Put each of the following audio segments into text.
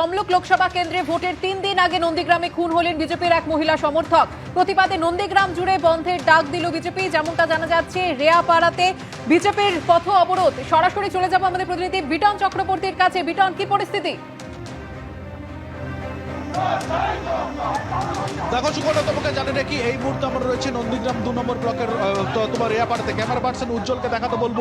তমলুক লোকসভা কেন্দ্রে ভোটের তিন দিন আগে নন্দীগ্রামে খুন হলেন বিজেপির এক মহিলা সমর্থক। প্রতিবাদে নন্দীগ্রাম জুড়ে বন্ধের ডাক দিল বিজেপি, যেমনটা জানা যাচ্ছে রেয়া পাড়াতে বিজেপির পথ অবরোধ। সরাসরি চলে যাব আমাদের প্রতিনিধি বিটন চক্রবর্তীর কাছে। বিটন, কি পরিস্থিতি? দেখো সুকন্যা তোমাকে জানে নাকি এই মুহূর্তে আমরা রয়েছে নন্দীগ্রাম দু নম্বর ব্লকের তোমার এয়ারপাড়াতে ক্যামেরা পার্সন উজ্জ্বলকে দেখাতে বলব,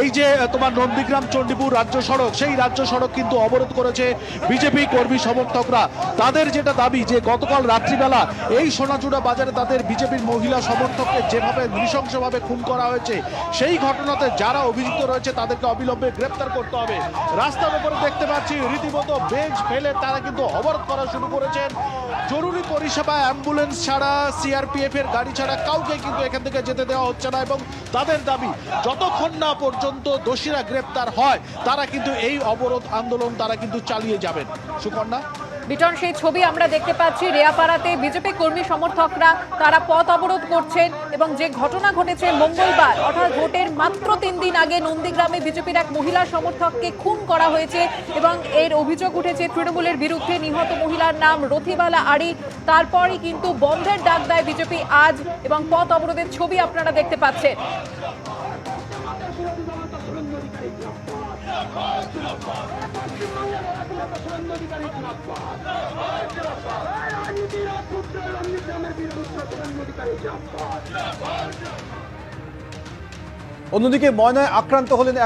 এই যে তোমার নন্দীগ্রাম চণ্ডীপুর রাজ্য সড়ক, সেই রাজ্য সড়ক কিন্তু অবরোধ করেছে বিজেপি কর্মী সমর্থকরা। তাদের যেটা দাবি যে গতকাল রাত্রিবেলা এই সোনাচূড়া বাজারে তাদের বিজেপির মহিলা সমর্থককে যেভাবে নৃশংসভাবে খুন করা হয়েছে, সেই ঘটনাতে যারা অভিযুক্ত রয়েছে তাদেরকে অবিলম্বে গ্রেপ্তার করতে হবে। রাস্তার উপরে দেখতে পাচ্ছি, রীতিমতো বেঞ্চ ফেলে তারা কিন্তু অবরোধ করা শুরু করেছেন। জরুরি পরিষেবা, অ্যাম্বুলেন্স ছাড়া সিআরপিএফ এর গাড়ি ছাড়া কাউকে কিন্তু এখান থেকে যেতে দেওয়া হচ্ছে না এবং তাদের দাবি, যতক্ষণ না পর্যন্ত দোষীরা গ্রেপ্তার হয়, তারা কিন্তু এই অবরোধ আন্দোলন তারা কিন্তু চালিয়ে যাবেন। সুকন্যা? বিটন, সেই ছবি আমরা দেখতে পাচ্ছি রেয়াপাড়াতে বিজেপি কর্মী সমর্থকরা, তারা পথ অবরোধ করছেন এবং যে ঘটনা ঘটেছে মঙ্গলবার, অর্থাৎ ভোটের মাত্র তিন দিন আগে নন্দীগ্রামে বিজেপির এক মহিলা সমর্থককে খুন করা হয়েছে এবং এর অভিযোগ উঠেছে তৃণমূলের বিরুদ্ধে নিহত মহিলার নাম রথিবালা আড়ি। তারপরই কিন্তু বন্ধের ডাক দেয় বিজেপি আজ এবং পথ অবরোধের ছবি আপনারা দেখতে পাচ্ছেন। অন্যদিকে ময়নায় আক্রান্ত হলেন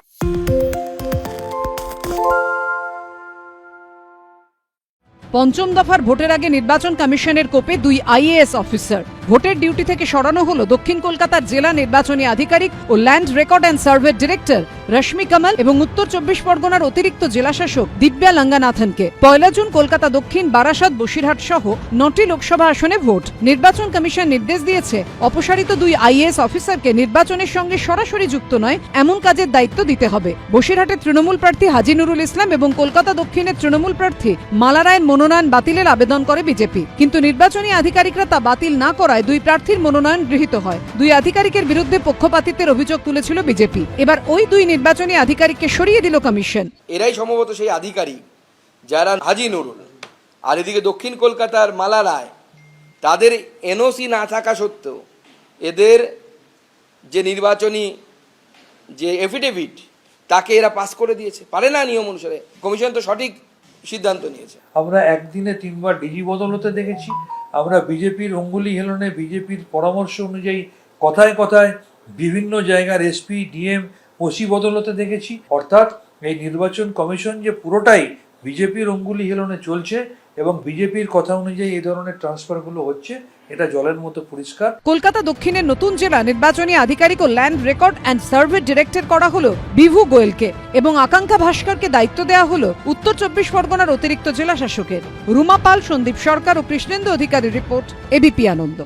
পঞ্চম দফার ভোটের আগে নির্বাচন কমিশনের কোপে দুই আইএএস অফিসার। ভোটের ডিউটি থেকে সরানো হলো দক্ষিণ কলকাতার জেলা নির্বাচনী আধিকারিক ও land record and survey director Rashmi Kamal এবং উত্তর চব্বিশ পরগনার অতিরিক্ত জেলাশাসক দিব্যা লঙ্গানাথনকে। পয়লা জুন কলকাতা দক্ষিণ বারাসাত বসিরহাট সহ নটি লোকসভা আসনে ভোট। নির্বাচন কমিশন নির্দেশ দিয়েছে, অপসারিত দুই আইএএস অফিসারকে নির্বাচনের সঙ্গে সরাসরি যুক্ত নয়, এমন কাজের দায়িত্ব দিতে হবে। বসিরহাটের তৃণমূল প্রার্থী হাজি নুরুল ইসলাম এবং কলকাতা দক্ষিণের তৃণমূল প্রার্থী মালারায়ণ মনোনয়ন বাতিলের আবেদন করে বিজেপি। কিন্তু নির্বাচনী আধিকারিকরা তা বাতিল না করায় দুই প্রার্থীর মনোনয়ন গৃহীত হয়। দুই আধিকারিকের বিরুদ্ধে পক্ষপাতিত্বের অভিযোগ তুলেছিল বিজেপি। এবার ওই দুই নির্বাচনী আধিকারিককে সরিয়ে দিল কমিশন। এরাই সম্ভবত সেই আধিকারিক যারা হাজি নুরুল। আর এদিকে দক্ষিণ কলকাতার মালা রায় তাদের এনওসি না থাকা সত্ত্বেও এদের যে নির্বাচনী যে এফিডেভিট তাকে এরা পাস করে দিয়েছে। পারে না নিয়ম অনুসারে। কমিশন তো সঠিক সিদ্ধান্ত নিয়েছে। আমরা একদিনে তিনবার ডিজি বদল হতে দেখেছি। আমরা বিজেপির অঙ্গুলি হেলনে বিজেপির পরামর্শ অনুযায়ী কথায় কথায় বিভিন্ন জায়গার এসপি ডিএম ওসি বদল হতে দেখেছি। অর্থাৎ এই নির্বাচন কমিশন যে পুরোটাই বিজেপির অঙ্গুলি হেলনে চলছে এবং বিজেপির কথা অনুযায়ী এই ধরনের ট্রান্সফারগুলো হচ্ছে, এটা জলের মতো পরিষ্কার। কলকাতা দক্ষিণের নতুন জেলা নির্বাচনী আধিকারিক ও land record and survey director করা হলো বিভু গোয়েলকে এবং আকাঙ্ক্ষা ভাস্করকে দায়িত্ব দেওয়া হলো উত্তর চব্বিশ পরগনার অতিরিক্ত জেলা শাসকের। রুমা পাল, সন্দীপ সরকার ও কৃষ্ণেন্দু অধিকারী রিপোর্ট এবিপি আনন্দ।